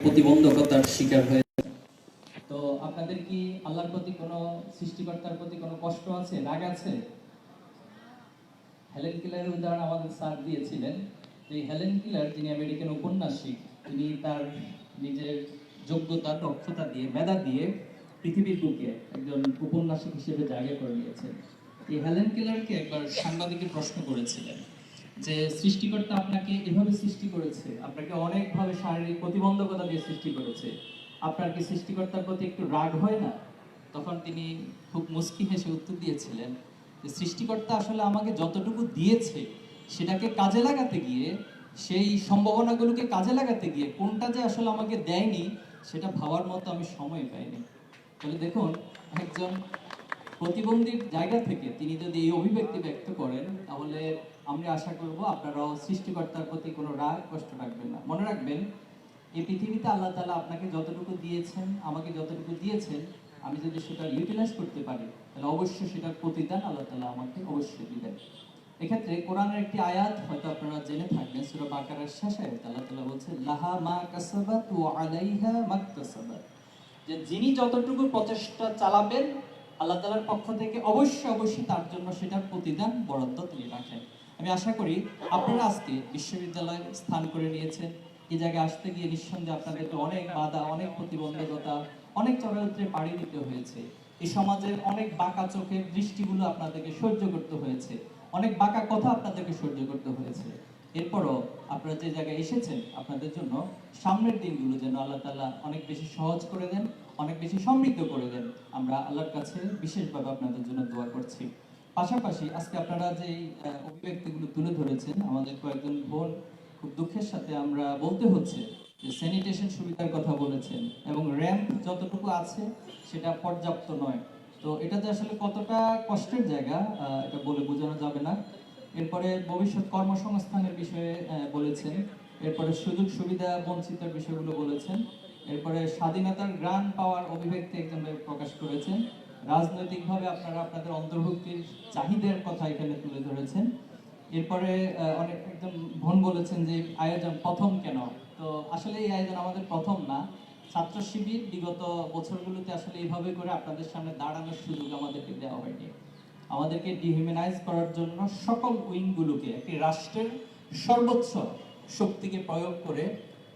প্রতিবন্ধকতার শিকার হয়েছে তো আপনাদের কি আল্লাহর প্রতি কোনো সৃষ্টিকর্তার প্রতি কোনো কষ্ট আছে, রাগ আছে? হেলেন কিলারের উদাহরণ আমাদের স্যার দিয়েছিলেন। এই হেলেন কিলার যিনি আমেরিকান উপন্যাসিক, তিনি তার নিজের যোগ্যতা, দক্ষতা দিয়ে, মেধা দিয়ে পৃথিবীর বুকে একজন উপন্যাসিক হিসেবে জায়গা করে নিয়েছেন। এই হেলেন কিলারকে একবার সাংবাদিকের প্রশ্ন করেছিলেন যে সৃষ্টিকর্তা আপনাকে এভাবে সৃষ্টি করেছে, আপনাকে অনেকভাবে শারীরিক প্রতিবন্ধকতা দিয়ে সৃষ্টি করেছে, আপনার কি সৃষ্টিকর্তার প্রতি একটু রাগ হয় না? তখন তিনি খুব মুস্কি হেসে উত্তর দিয়েছিলেন যে, সৃষ্টিকর্তা আসলে আমাকে যতটুকু দিয়েছে, সেটাকে কাজে লাগাতে গিয়ে, সেই সম্ভাবনাগুলোকে কাজে লাগাতে গিয়ে, কোনটা যে আসলে আমাকে দেয়নি, সেটা ভাবার মতো আমি সময় পাইনি। তাহলে দেখুন, একজন প্রতিবন্ধীর জায়গা থেকে তিনি যদি এই অভিব্যক্তি ব্যক্ত করেন, তাহলে আমরা আশা করব আপনারাও সৃষ্টিকর্তার প্রতি কোনো রাগ, কষ্ট রাখবেন না। মনে রাখবেন, এই পৃথিবীতে আল্লাহ তাআলা আপনাকে যতটুকু দিয়েছেন, আমাকে যতটুকু দিয়েছেন, আমি যদি সেটা ইউটিলাইজ করতে পারি, তাহলে অবশ্যই সেটার প্রতিদান আল্লাহ তাআলা আমাকে অবশ্যই দিবেন। এক্ষেত্রে কোরআনের একটি আয়াত হয়তো আপনারা জেনে থাকবেন, সূরা বাকারার শেষ আয়াত আল্লাহ তাআলা বলছে লাহা মা কাসাবাত ওয়া আলাইহা মাকতাসাবাত। যে যিনি যতটুকু প্রচেষ্টা চালাবেন, আল্লাহ তাআলার পক্ষ থেকে অবশ্যই অবশ্যই তার জন্য সেটার প্রতিদান, বরাদ্দ তিনি রাখেন। আমি আশা করি আপনারা আজকে বিশ্ববিদ্যালয়ে স্থান করে নিয়েছেন। এই জায়গায় আসতে গিয়ে নিঃসন্দেহে আপনাদেরকে অনেক বাধা, অনেক প্রতিবন্ধকতা, অনেক চড়াই উতরে পাড়ি দিতে হয়েছে। এই সমাজের অনেক বাঁকা চোখের দৃষ্টিগুলো আপনাদেরকে সহ্য করতে হয়েছে। অনেক বাঁকা কথা আপনাদেরকে সহ্য করতে হয়েছে। এরপরও আপনারা যে জায়গায় এসেছেন, আপনাদের জন্য সামনের দিনগুলো যেন আল্লাহ তাআলা অনেক বেশি সহজ করে দেন, অনেক বেশি সমৃদ্ধ করে দেন। আমরা আল্লাহর কাছে বিশেষভাবে আপনাদের জন্য দোয়া করছি। পাশাপাশি আজকে আপনারা যে অভিব্যক্তিগুলো তুলে ধরেছেন, আমাদের কয়েকজন বোন খুব দুঃখের সাথে আমরা বলতে হচ্ছে যে স্যানিটেশন সুবিধার কথা বলেছেন এবং র্যাম্প যতটুকু আছে সেটা পর্যাপ্ত নয়। তো এটা যে আসলে কতটা কষ্টের জায়গা এটা বলে বোঝানো যাবে না। এরপরে ভবিষ্যৎ কর্মসংস্থানের বিষয়ে বলেছেন, এরপরে সুযোগ সুবিধা বঞ্চিতের বিষয়গুলো বলেছেন, এরপরে স্বাধীনতার গ্রান পাওয়ার অভিব্যক্তি একজন প্রকাশ করেছেন। রাজনৈতিকভাবে আপনারা আপনাদের অন্তর্ভুক্তির চাহিদার কথা এখানে তুলে ধরেছেন। এরপরে অনেক একজন বোন বলেছেন যে আয়োজন প্রথম কেন? তো আসলে এই আয়োজন আমাদের প্রথম না। ছাত্র শিবির বিগত বছরগুলোতে আসলে এইভাবে করে আপনাদের সামনে দাঁড়ানোর সুযোগ আমাদেরকে দেওয়া হয়নি। আমাদেরকে ডিহিউম্যানাইজ করার জন্য সকল উইংগুলোকে, একটি রাষ্ট্রের সর্বোচ্চ শক্তিকে প্রয়োগ করে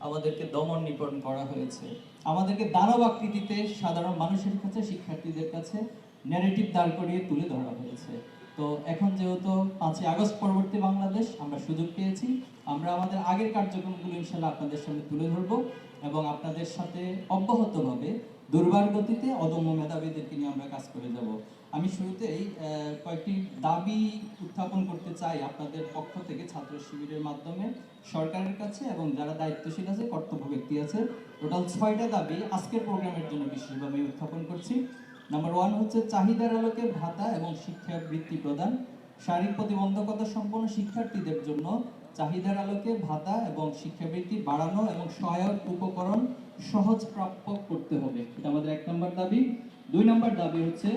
আমাদেরকে দমন নিপন করা হয়েছে। আমাদেরকে দানব আকৃতিতে সাধারণ মানুষের কাছে, শিক্ষার্থীদের কাছে ন্যারেটিভ দাঁড় করিয়ে তুলে ধরা হয়েছে। তো এখন যেহেতু পাঁচই আগস্ট পরবর্তী বাংলাদেশ, আমরা সুযোগ পেয়েছি। আমরা আমাদের আগের কার্যক্রমগুলো ইনশাল্লাহ আপনাদের সামনে তুলে ধরবো এবং আপনাদের সাথে অব্যাহতভাবে দুর্বার গতিতে অদম্য মেধাবীদেরকে নিয়ে আমরা কাজ করে যাব। আমি শুরুতেই কয়েকটি দাবি উত্থাপন করতে চাই আপনাদের পক্ষ থেকে ছাত্র শিবিরের মাধ্যমে, সরকারের কাছে এবং যারা দায়িত্বশীল আছে, কর্তব্য ব্যক্তি আছে। টোটাল ছয়টা দাবি আজকের প্রোগ্রামের জন্য বিশেষভাবে উত্থাপন করছি। নাম্বার ওয়ান হচ্ছে চাহিদার আলোকে ভাতা এবং শিক্ষা বৃত্তি প্রদান। শারীরিক প্রতিবন্ধকতা সম্পন্ন শিক্ষার্থীদের জন্য চাহিদার আলোকে ভাতা এবং শিক্ষাবৃত্তি বাড়ানো এবং সহায়ক উপকরণ সহজ প্রাপ্য করতে হবে। এটা আমাদের এক নম্বর দাবি। দুই নম্বর দাবি হচ্ছে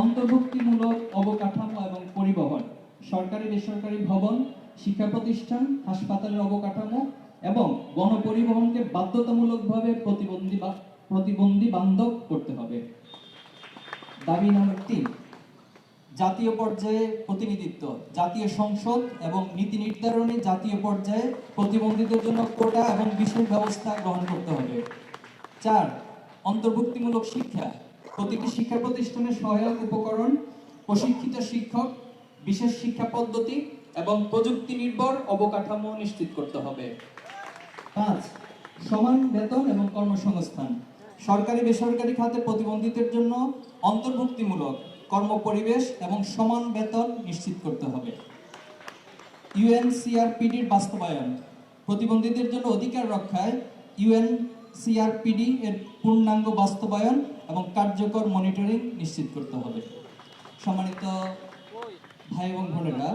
অন্তর্ভুক্তিমূলক অবকাঠামো এবং পরিবহন। সরকারি, বেসরকারি ভবন, শিক্ষা প্রতিষ্ঠান, হাসপাতালের অবকাঠামো এবং গণপরিবহনকে বাধ্যতামূলকভাবে প্রতিবন্ধী বা প্রতিবন্ধী বান্ধব করতে হবে। দাবি নম্বর তিন, জাতীয় পর্যায়ে প্রতিনিধিত্ব। জাতীয় সংসদ এবং নীতি নির্ধারণে জাতীয় পর্যায়ে প্রতিবন্ধীদের জন্য কোটা এবং বিশেষ ব্যবস্থা গ্রহণ করতে হবে। চার, অন্তর্ভুক্তিমূলক শিক্ষা। প্রতিটি শিক্ষা প্রতিষ্ঠানের সহায়ক উপকরণ, প্রশিক্ষিত শিক্ষক, বিশেষ শিক্ষা পদ্ধতি এবং প্রযুক্তি নির্ভর অবকাঠামো নিশ্চিত করতে হবে। পাঁচ, সমান বেতন এবং কর্মসংস্থান। সরকারি বেসরকারি খাতে প্রতিবন্ধীদের জন্য অন্তর্ভুক্তিমূলক কর্মপরিবেশ এবং সমান বেতন নিশ্চিত করতে হবে। ইউএনসিআরপিডির বাস্তবায়ন। প্রতিবন্ধীদের জন্য অধিকার রক্ষায় ইউএনসিআরপিডি এর পূর্ণাঙ্গ বাস্তবায়ন এবং কার্যকর মনিটরিং নিশ্চিত করতে হবে। সম্মানিত ভাই এবং বোনেরা,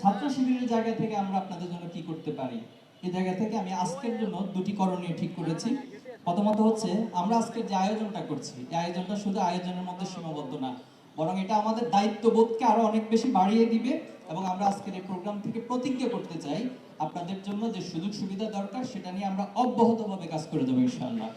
ছাত্র শিবিরের জায়গা থেকে আমরা আপনাদের জন্য কি করতে পারি? এই জায়গা থেকে আমি আজকের জন্য দুটি করণীয় ঠিক করেছি। প্রথমত হচ্ছে, আমরা আজকে যে আয়োজনটা করছি, এই আয়োজনটা শুধু আয়োজনের মধ্যে সীমাবদ্ধ না বরং এটা আমাদের দায়িত্ববোধকে আরও অনেক বেশি বাড়িয়ে দিবে এবং আমরা আজকের এই প্রোগ্রাম থেকে প্রতিজ্ঞা করতে চাই আপনাদের জন্য যে সুযোগ সুবিধা দরকার, সেটা নিয়ে আমরা অব্যাহতভাবে কাজ করে দেবো ইনশাআল্লাহ।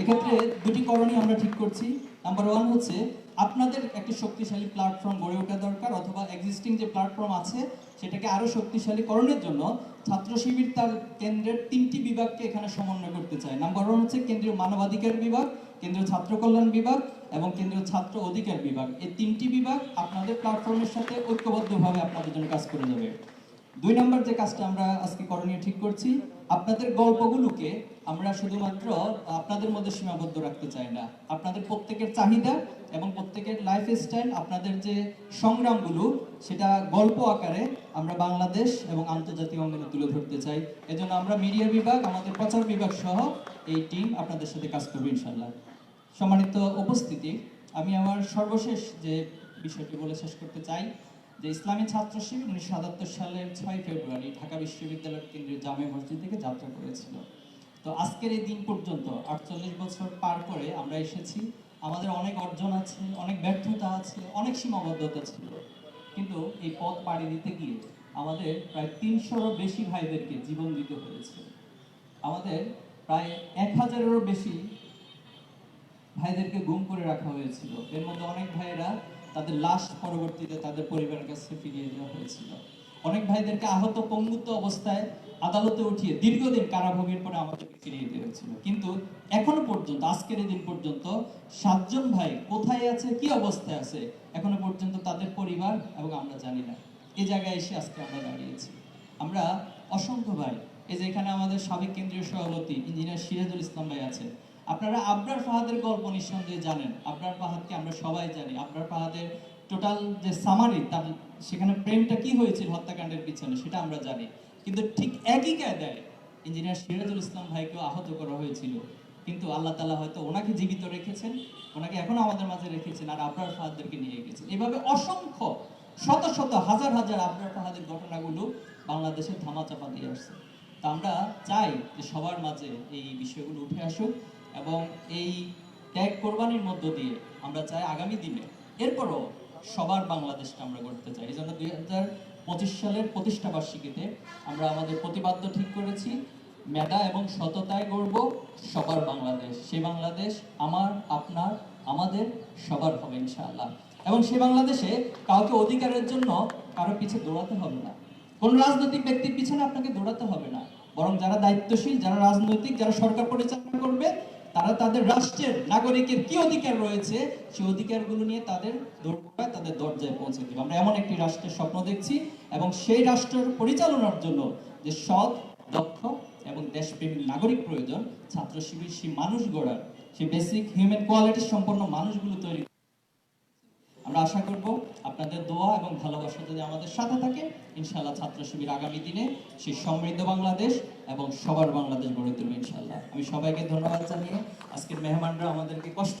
এক্ষেত্রে দুটি করণীয় আমরা ঠিক করছি। নাম্বার ওয়ান হচ্ছে আপনাদের একটি শক্তিশালী প্ল্যাটফর্ম গড়ে ওঠা দরকার অথবা এক্সিস্টিং যে প্ল্যাটফর্ম আছে, সেটাকে আরও শক্তিশালী করণের জন্য ছাত্র শিবির তার কেন্দ্রের তিনটি বিভাগকে এখানে সমন্বয় করতে চায়। নাম্বার ওয়ান হচ্ছে কেন্দ্রীয় মানবাধিকার বিভাগ, কেন্দ্রীয় ছাত্র কল্যাণ বিভাগ এবং কেন্দ্রীয় ছাত্র অধিকার বিভাগ। এই তিনটি বিভাগ আপনাদের প্ল্যাটফর্মের সাথে ঐক্যবদ্ধভাবে আপনাদের জন্য কাজ করে যাবে। দুই নম্বর যে কাজটা আমরা আজকে করণীয় ঠিক করছি, আপনাদের গল্পগুলোকে আমরা শুধুমাত্র আপনাদের মধ্যে সীমাবদ্ধ রাখতে চাই না। আপনাদের প্রত্যেকের চাহিদা এবং প্রত্যেকের লাইফ স্টাইল আপনাদের যে সংগ্রামগুলো, সেটা গল্প আকারে আমরা বাংলাদেশ এবং আন্তর্জাতিক অঙ্গনে তুলে ধরতে চাই। এজন্য আমরা মিডিয়া বিভাগ, আমাদের প্রচার বিভাগ সহ এই টিম আপনাদের সাথে কাজ করবে ইনশাল্লাহ সম্মানিত উপস্থিতি, আমি আমার সর্বশেষ যে বিষয়টি বলে শেষ করতে চাই যে ইসলামী ছাত্র শিবির উনিশশো সাতাত্তর সালের ছয় ফেব্রুয়ারি ঢাকা বিশ্ববিদ্যালয়ের কেন্দ্রীয় জামে মসজিদ থেকে যাত্রা করেছিল। তো আজকের এই দিন পর্যন্ত আটচল্লিশ বছর পার করে আমরা এসেছি। আমাদের অনেক অর্জন আছে, অনেক ব্যর্থতা আছে, অনেক সীমাবদ্ধতা ছিল। কিন্তু এই পথ পাড়ি দিতে গিয়ে আমাদের প্রায় তিনশোরও বেশি ভাইদেরকে জীবন দিতে হয়েছে। আমাদের প্রায় এক হাজারেরও বেশি ভাইদেরকে গুম করে রাখা হয়েছিল। এর মধ্যে অনেক ভাইয়েরা তাদের লাশ পরবর্তীতে তাদের পরিবারের কাছে ফিরিয়ে দেওয়া হয়েছিল। অনেক ভাইদেরকে আহত পঙ্গুত্ব অবস্থায় আদালতে উঠিয়ে দীর্ঘদিন কারাভোগের পরে আমাদেরকে ফিরিয়ে দেওয়া হয়েছিল। কিন্তু এখনও পর্যন্ত, আজকের এই দিন পর্যন্ত সাতজন ভাই কোথায় আছে, কি অবস্থায় আছে, এখনও পর্যন্ত তাদের পরিবার এবং আমরা জানি না। এই জায়গায় এসে আজকে আমরা দাঁড়িয়েছি। আমরা অসংখ্য ভাই, এই যে এখানে আমাদের সাবেক কেন্দ্রীয় সভাপতি, ইঞ্জিনিয়ার সিরাজুল ইসলাম ভাই আছে আপনারা আবরার ফাহাদের গল্প নিঃসন্দেহে জানেন। আবরার ফাহাদকে আমরা সবাই জানি। আবরার ফাহাদের টোটাল যে সামারি তার সেখানে প্রেমটা কি হয়েছিল, হত্যাকাণ্ডের পিছনে, সেটা আমরা জানি। কিন্তু ঠিক একই কায়দায় ইঞ্জিনিয়ার সিরাজুল ইসলাম ভাইকেও আহত করা হয়েছিল। কিন্তু আল্লাহ তালা হয়তো ওনাকে জীবিত রেখেছেন, ওনাকে এখনও আমাদের মাঝে রেখেছেন আর আবরার ফাহাদদেরকে নিয়ে গেছেন। এভাবে অসংখ্য, শত শত, হাজার হাজার আবরার ফাহাদের ঘটনাগুলো বাংলাদেশে ধামাচাপা দিয়ে আসছে। তা আমরা চাই যে সবার মাঝে এই বিষয়গুলো উঠে আসুক। এবং এই ত্যাগ কোরবানির মধ্য দিয়ে আমরা চাই আগামী দিনে এরপরও সবার বাংলাদেশটা আমরা গড়তে চাই। এই জন্য দুই হাজার পঁচিশ সালের প্রতিষ্ঠা বার্ষিকীতে আমরা আমাদের প্রতিপাদ্য ঠিক করেছি, মেধা এবং সততায় গড়ব সবার বাংলাদেশ। সেই বাংলাদেশ আমার, আপনার, আমাদের সবার হবে ইনশাআল্লাহ। এবং সেই বাংলাদেশে কাউকে অধিকারের জন্য কারও পিছে দৌড়াতে হবে না। কোন রাজনৈতিক ব্যক্তির পিছনে আপনাকে দৌড়াতে হবে না। বরং যারা দায়িত্বশীল, যারা রাজনৈতিক, যারা সরকার পরিচালনা করবে তারা তাদের রাষ্ট্রের নাগরিকের কি অধিকার রয়েছে, সেই অধিকারগুলো নিয়ে তাদের তাদের দরজায় পৌঁছে দেবে। আমরা এমন একটি রাষ্ট্রের স্বপ্ন দেখছি এবং সেই রাষ্ট্রের পরিচালনার জন্য যে সৎ, দক্ষ এবং দেশপ্রেমিক নাগরিক প্রয়োজন ছাত্র শিবির সেই মানুষ গড়ার, সেই বেসিক হিউম্যান কোয়ালিটি সম্পন্ন মানুষগুলো তৈরি আমরা আশা করব আপনাদের দোয়া এবং ভালোবাসা যদি আমাদের সাথে থাকে, ইনশাআল্লাহ ছাত্র শিবির আগামী দিনে সেই সমৃদ্ধ বাংলাদেশ এবং সবার বাংলাদেশ গড়ে তুলবে ইনশাআল্লাহ। আমি সবাইকে ধন্যবাদ জানিয়ে আজকের মেহমানরা আমাদেরকে কষ্ট